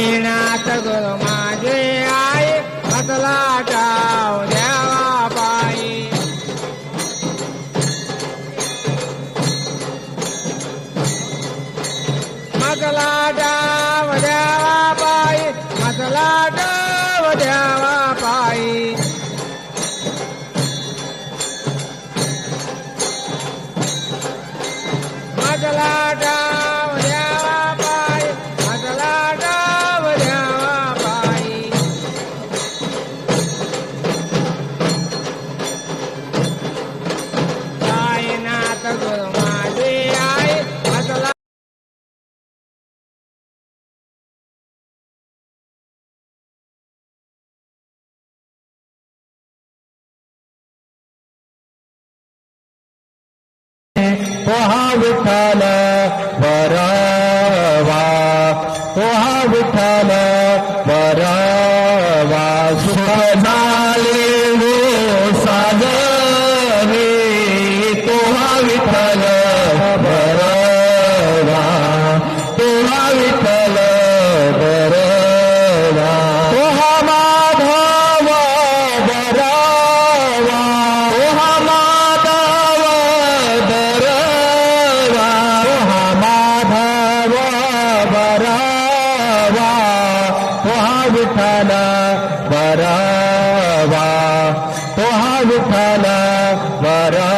नारायणा तोहा विठाल बरावा तोहा विठाल बरा विठाला वरावा तोहा विठाला वरा